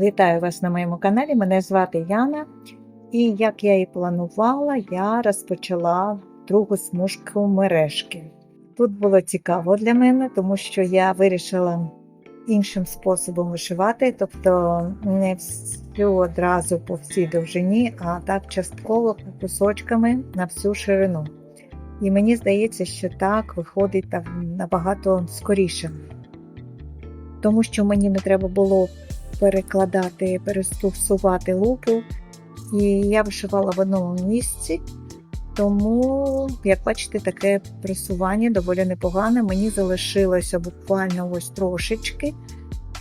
Вітаю вас на моєму каналі. Мене звати Яна. І як я і планувала, я розпочала другу смужку мережки. Тут було цікаво для мене, тому що я вирішила іншим способом вишивати, тобто не всю одразу по всій довжині, а так частково кусочками на всю ширину. І мені здається, що так виходить набагато скоріше. Тому що мені не треба було перекладати, перестосувати луки. І я вишивала в одному місці, тому, як бачите, таке пресування доволі непогане. Мені залишилося буквально ось трошечки,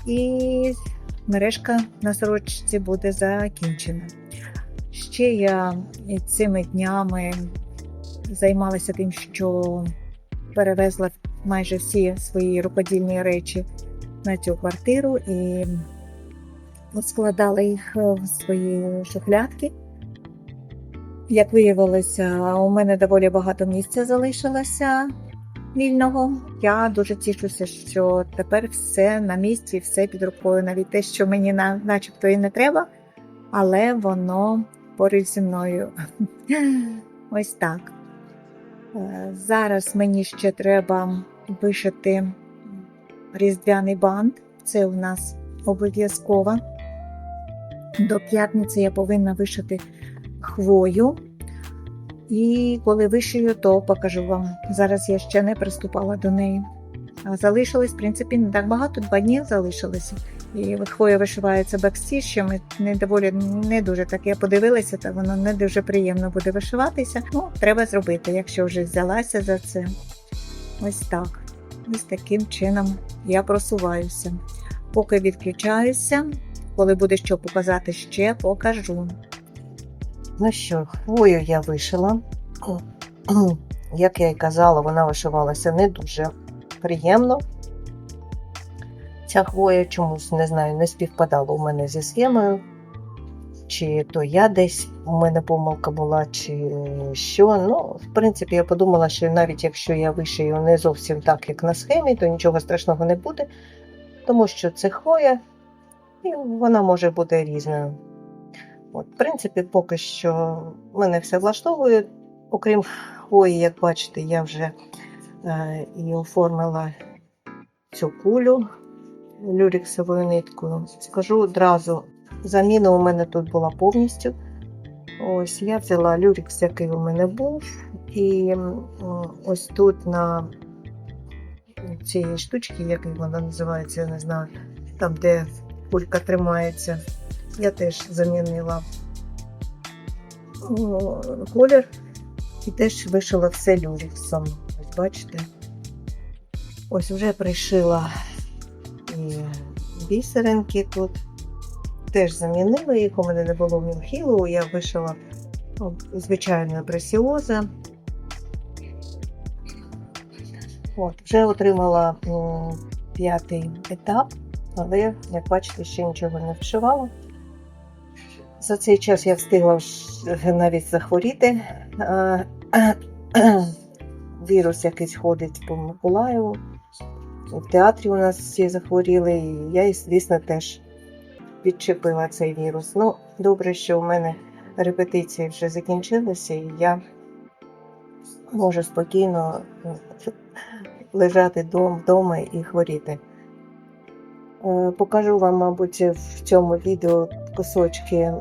і мережка на сорочці буде закінчена. Ще я цими днями займалася тим, що перевезла майже всі свої рукодільні речі на цю квартиру і складала їх в свої шухлядки. Як виявилося, у мене доволі багато місця залишилося вільного. Я дуже тішуся, що тепер все на місці, все під рукою, навіть те, що мені на, начебто і не треба, але воно поруч зі мною. Ось так. Е, Зараз мені ще треба вишити різдвяний бант. Це у нас обов'язково. До п'ятниці я повинна вишити хвою. І коли вишию, то покажу вам. Зараз я ще не приступала до неї. Залишилось, в принципі, не так багато, два дні залишилося. І хвоя вишивається бекстіщами, не доволі не дуже так. Я подивилася, та воно не дуже приємно буде вишиватися. Ну, треба зробити, якщо вже взялася за це. Ось так. Ось таким чином я просуваюся. Поки відключаюся, коли буде що показати ще, покажу. Ну що, хвою я вишила. Як я й казала, вона вишивалася не дуже приємно. Ця хвоя чомусь, не знаю, не співпадала у мене зі схемою. Чи то я десь у мене помилка була, чи що. Ну, в принципі, я подумала, що навіть якщо я вишию не зовсім так, як на схемі, то нічого страшного не буде, тому що це хвоя, і вона може бути різною. От, в принципі, поки що мене все влаштовує. Окрім хвої, як бачите, я вже е, і оформила цю кулю люрексовою ниткою. Скажу одразу, заміна у мене тут була повністю. Ось я взяла люрекс, який у мене був, і ось тут на цій штучці, як вона називається, я не знаю, там, де кулька тримається, я теж замінила колір і теж вишила все люрексом. Ось бачите. Ось вже пришила і бісеринки тут. Теж замінила їх, у мене не було мілхілу, я вишила ну, звичайно пресіоза. От, вже отримала п'ятий етап, але, як бачите, ще нічого не вшивала. За цей час я встигла навіть захворіти. Вірус якийсь ходить по Миколаєву. В театрі у нас всі захворіли, і я, звісно, теж відчепила цей вірус. Ну, добре, що у мене репетиції вже закінчилися, і я можу спокійно е, лежати вдома і хворіти. Е, Покажу вам, мабуть, в цьому відео кусочки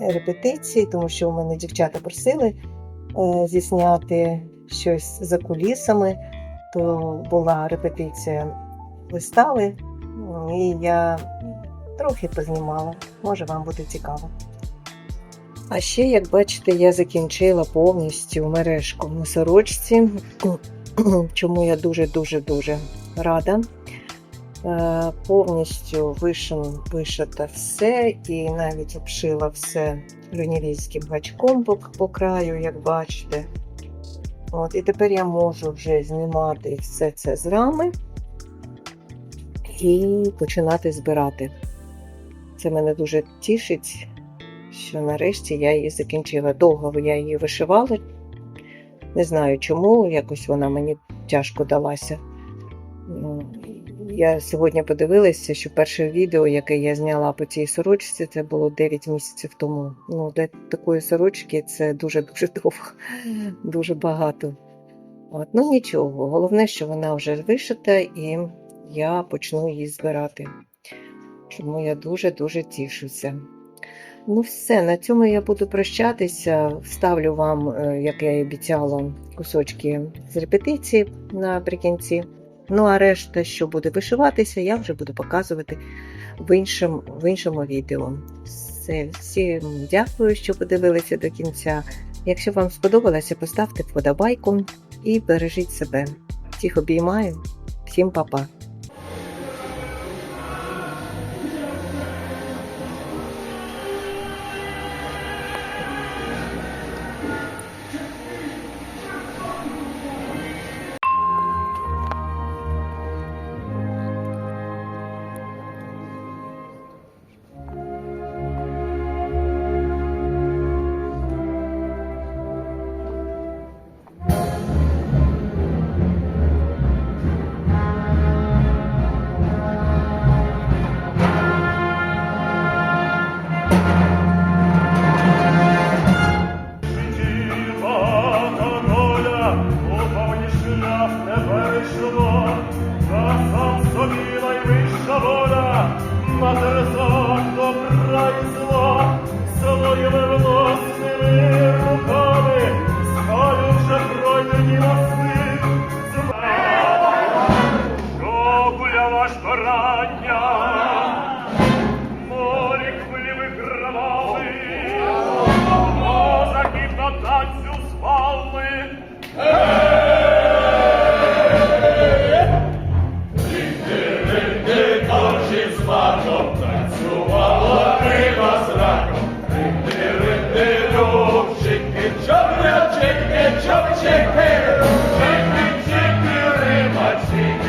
репетиції, тому що у мене дівчата просили е, зісняти щось за кулісами. То була репетиція вистави, ну, і я трохи познімала. Може, вам буде цікаво. А ще, як бачите, я закінчила повністю мережку на сорочці, чому я дуже-дуже дуже рада. Е, Повністю вишим, вишито все і навіть обшила все люнівійським гачком по, по краю, як бачите. От, і тепер я можу вже знімати все це з рами і починати збирати. Це мене дуже тішить, що нарешті я її закінчила. Довго я її вишивала. Не знаю чому, якось вона мені тяжко далася. Я сьогодні подивилася, що перше відео, яке я зняла по цій сорочці, це було 9 місяців тому. Ну, для такої сорочки це дуже-дуже довго, дуже багато. От, ну нічого, головне, що вона вже вишита і я почну її збирати. Чому я дуже-дуже тішуся. Ну, все, на цьому я буду прощатися. Вставлю вам, е, як я і обіцяла, кусочки з репетиції наприкінці. Ну, а решта, що буде вишиватися, я вже буду показувати в іншому, в іншому відео. Все, всім дякую, що подивилися до кінця. Якщо вам сподобалося, поставте вподобайку і бережіть себе. Всіх обіймаю, всім па-па.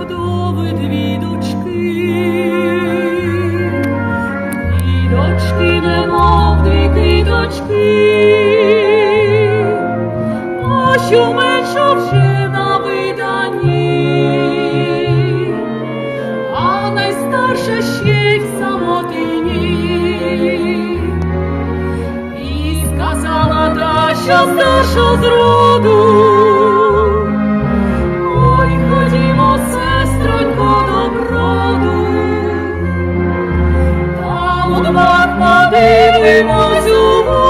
вдови дві дочки, і дочки, немов дві квіточки, а що менша вже на виданні, а найстарша ще й в. І сказала та, що старша з роду, у двох подивимось у